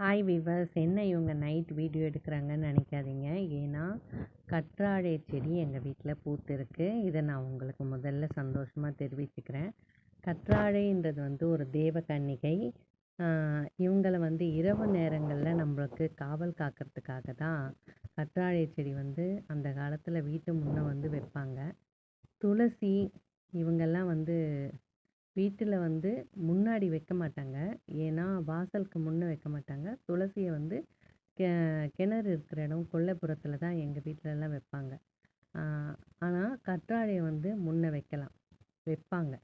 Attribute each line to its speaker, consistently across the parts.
Speaker 1: Hi viewers என்ன இவங்க night video எடுக்கிறாங்கன்னு நினைக்காதீங்க. ஏன்னா கற்றாழை செடி எங்கள் வீட்டில் பூத்திருக்கு. இதை நான் உங்களுக்கு முதல்ல சந்தோஷமாக தெரிவிச்சுக்கிறேன். கற்றாழைன்றது வந்து ஒரு தேவ கன்னிகை இவங்களை வந்து இரவு நேரங்களில் நம்மளுக்கு காவல் காக்கிறதுக்காக தான் கற்றாழை செடி வந்து அந்த காலத்தில் வீட்டு முன்னே வந்து வைப்பாங்க. துளசி இவங்கெல்லாம் வந்து வீட்டில் வந்து முன்னாடி வைக்க மாட்டாங்க. ஏன்னா வாசலுக்கு முன்னே வைக்க மாட்டாங்க. துளசியை வந்து கெ கிணறு இருக்கிற இடம் கொல்லைப்புறத்தில் தான் எங்கள் வீட்டிலலாம் வைப்பாங்க. ஆனால் கற்றாழையை வந்து முன்னே வைக்கலாம். வைப்பாங்க.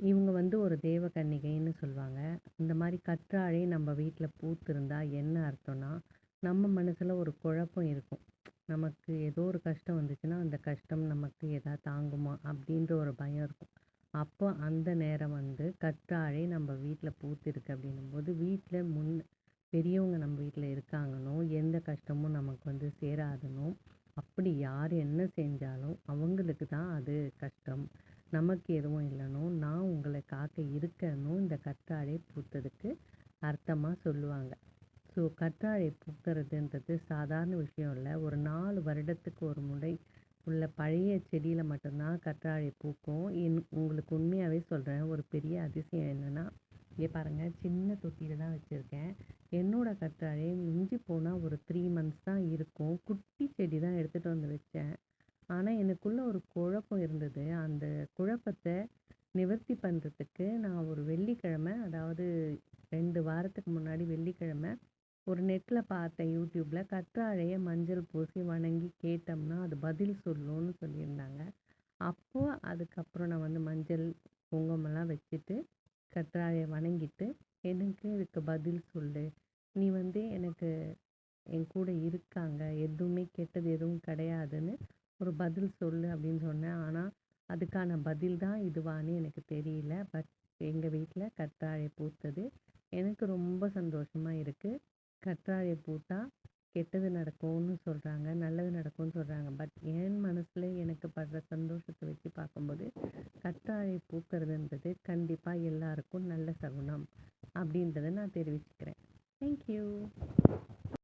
Speaker 1: இவங்க வந்து ஒரு தேவ கன்னிகைன்னு சொல்லுவாங்க. இந்த மாதிரி கற்றாழை நம்ம வீட்டில் பூத்திருந்தா என்ன அர்த்தம்னா நம்ம மனசில் ஒரு குழப்பம் இருக்கும். நமக்கு ஏதோ ஒரு கஷ்டம் வந்துச்சுன்னா அந்த கஷ்டம் நமக்கு எதாவது தாங்குமா அப்படின்ற ஒரு பயம் இருக்கும். அப்போ அந்த நேரம் வந்து கற்றாழை நம்ம வீட்டில் பூத்திருக்கு அப்படின்னும்போது வீட்டில் முன் பெரியவங்க நம்ம வீட்டில் இருக்காங்கனோ எந்த கஷ்டமும் நமக்கு வந்து சேராதுனோ அப்படி யார் என்ன செஞ்சாலும் அவங்களுக்கு தான் அது கஷ்டம். நமக்கு எதுவும் இல்லைனோ நான் உங்களை காக்க இருக்கணும் இந்த கற்றாழை பூத்ததுக்கு அர்த்தமாக சொல்லுவாங்க. ஸோ கற்றாழை பூக்கிறதுன்றது சாதாரண விஷயம் இல்லை. ஒரு நாலு வருடத்துக்கு ஒரு முறை உள்ள பழைய செடியில் மட்டும்தான் கற்றாழை பூக்கும். என் உங்களுக்கு உண்மையாகவே சொல்கிறேன் ஒரு பெரிய அதிசயம் என்னென்னா இங்கே பாருங்கள் சின்ன தொட்டியில் தான் வச்சுருக்கேன். என்னோடய கற்றாழை மிஞ்சி போனால் ஒரு த்ரீ மந்த்ஸ் தான் இருக்கும். குட்டி செடி தான் எடுத்துகிட்டு வந்து வச்சேன். ஆனால் எனக்குள்ளே ஒரு குழப்பம் இருந்தது. அந்த குழப்பத்தை நிவர்த்தி பண்ணுறதுக்கு நான் ஒரு வெள்ளிக்கிழமை அதாவது ரெண்டு வாரத்துக்கு முன்னாடி வெள்ளிக்கிழமை ஒரு நெட்டில் பார்த்தேன் யூடியூப்பில் கற்றாழையை மஞ்சள் பூசி வணங்கி கேட்டோம்னா அது பதில் சொல்லும்னு சொல்லியிருந்தாங்க. அப்போது அதுக்கப்புறம் நான் வந்து மஞ்சள் குங்குமம்லாம் வச்சுட்டு கற்றாழையை வணங்கிட்டு எனக்கு இதுக்கு பதில் சொல்லு. நீ வந்து எனக்கு என் கூட இருக்காங்க. எதுவுமே கெட்டது எதுவும் கிடையாதுன்னு ஒரு பதில் சொல்லு அப்படின்னு சொன்னேன். ஆனால் அதுக்கான பதில் தான் இதுவான்னு எனக்கு தெரியல. பட் எங்கள் வீட்டில் கற்றாழை பூத்தது எனக்கு ரொம்ப சந்தோஷமாக இருக்குது கற்றாழை போட்டால் கெட்டது நடக்கும்னு சொல்கிறாங்க நல்லது நடக்கும்னு சொல்கிறாங்க பட் என் மனசில் எனக்கு படுற சந்தோஷத்தை வச்சு பார்க்கும்போது கற்றாழை பூக்கிறதுன்றது கண்டிப்பாக எல்லாருக்கும் நல்ல சகுனம் அப்படின்றத நான் தெரிவிச்சுக்கிறேன். தேங்க்யூ